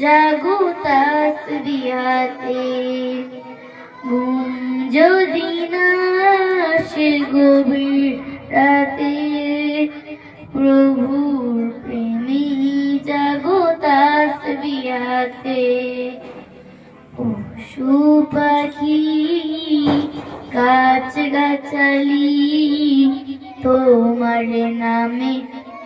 জাগো তাসবিহাতে ঘুম যদি না আসে গভীর রাতে, প্রভুর প্রেমী জাগো তাসবিহাতে পশু পাখি গাছ গাছালি, তোমার নামে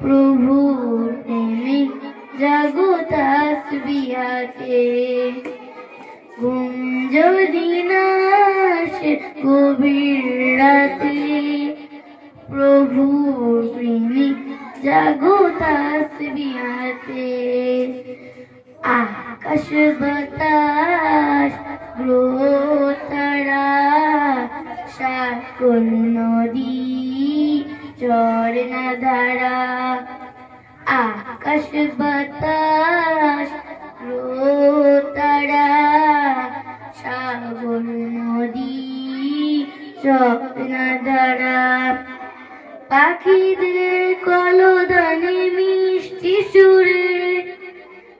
প্রভু প্রেমে জাগো গভীর রাতে। প্রভু প্রেমে জাগো তাসবিহাতে আকাশ বাতাস গ্রহ ঝর্ণা ধারা, আকাশ বাতাস তারা, সাগর নদী ঝর্ণা ধারা। পাখিদের কলদানে মিষ্টি সুরে,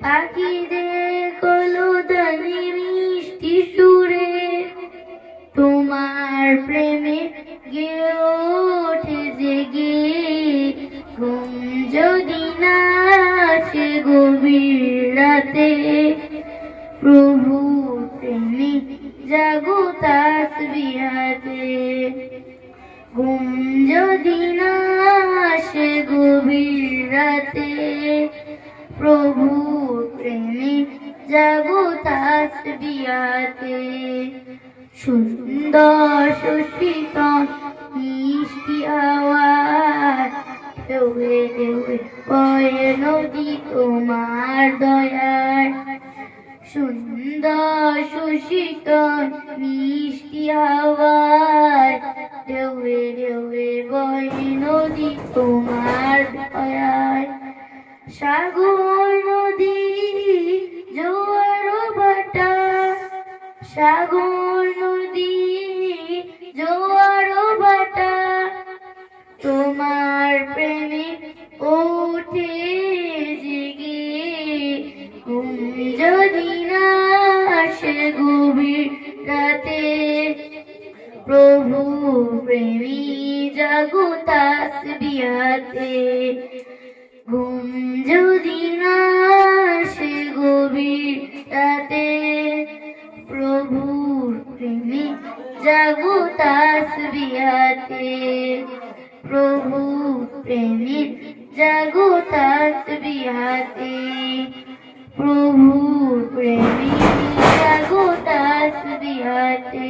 পাখিদের কলদানে মিষ্টি সুরে। তোমার প্রেমে গে গভীর রাতে প্রভু প্রেমে জাগো তাসবিহাতে ঘুম যদি না আসে গভীর রাতে প্রভু প্রেমে জাগো তাসবিহাতে সুন্দর সুশীতল মিষ্টি আওয়াজ ঢেউয়ে ঢেউয়ে বয়ে নদী তোমার দয়ার সুন্দর সুশীতল মিষ্টি আওয়াজ ঢেউয়ে ঢেউয়ে বয়ে নদী তোমার দয়ার সাগর তোমার ওঠে জেগে। ঘুম যদি না গভীর রাতে, প্রভু প্রেমী জাগো তাসবিহাতে। ঘুম যদি না গভীর রাতে প্রভুর প্রেমে জাগো তাসবিহাতে। প্রভু প্রেমের জাগো তাসবিহাতে প্রভু প্রেমে জাগো তাসবিহাতে